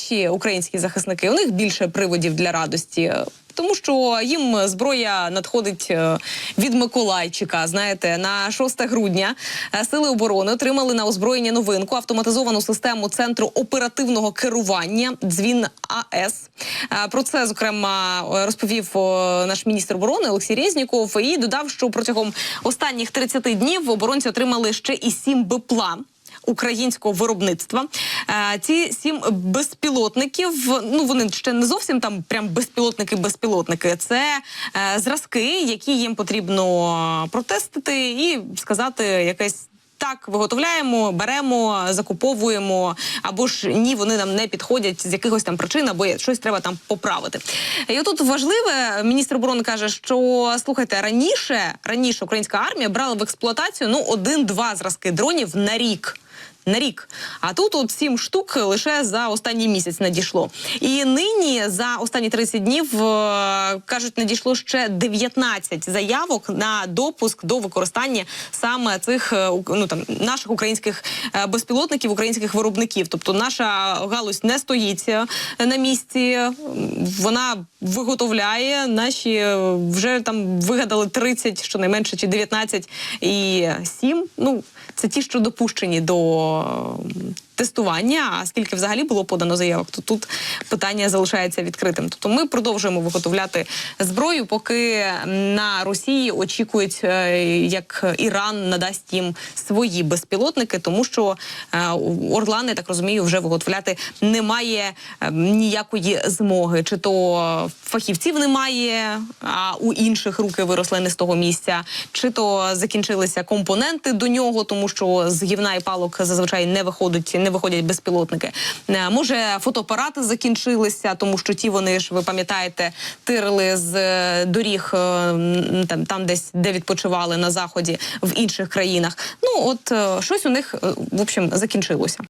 наші українські захисники у них більше приводів для радості. Тому що їм зброя надходить е, від Миколайчика. Знаєте, на 6 грудня е, сили оборони отримали на озброєння новинку автоматизовану систему центру оперативного керування дзвін АЕС. Е, Про це зокрема е, розповів е, наш міністр оборони Олексій Резніков і додав, що протягом останніх 30 днів оборонці отримали ще і сім БПЛА українського виробництва. Е, Ці сім безпілотників, ну вони ще не зовсім там прям безпілотники-безпілотники. Це е, зразки, які їм потрібно протестити і сказати якесь. Так, виготовляємо, беремо, закуповуємо, або ж ні, вони нам не підходять з якихось там причин, або щось треба там поправити. І отут важливе, міністр оборони каже, що слухайте, раніше раніше українська армія брала в експлуатацію ну один-два зразки дронів на рік. На рік, а тут от сім штук лише за останній місяць надійшло. І нині за останні 30 днів е, кажуть, надійшло ще 19 заявок на допуск до використання саме цих е, ну там наших українських е, безпілотників, українських виробників. Тобто наша галузь не стоїть на місці, вона виготовляє. Наші вже там вигадали 30, щонайменше, чи 19 і 7. Ну це ті, що допущені до og тестування. А скільки взагалі було подано заявок, то тут питання залишається відкритим. Тобто ми продовжуємо виготовляти зброю, поки на Росії очікують, е, як Іран надасть їм свої безпілотники, тому що е, Орлани, так розумію, вже виготовляти немає е, ніякої змоги, чи то фахівців немає, а у інших руки виросли не з того місця, чи то закінчилися компоненти до нього, тому що з гівна і палок зазвичай не виходять, не виходять безпілотники. Е, Може, фотоапарати закінчилися, тому що ті вони ж ви пам'ятаєте, тирили з е, доріг е, там, там десь де відпочивали на заході в інших країнах. Ну от щось у них в общем закінчилося.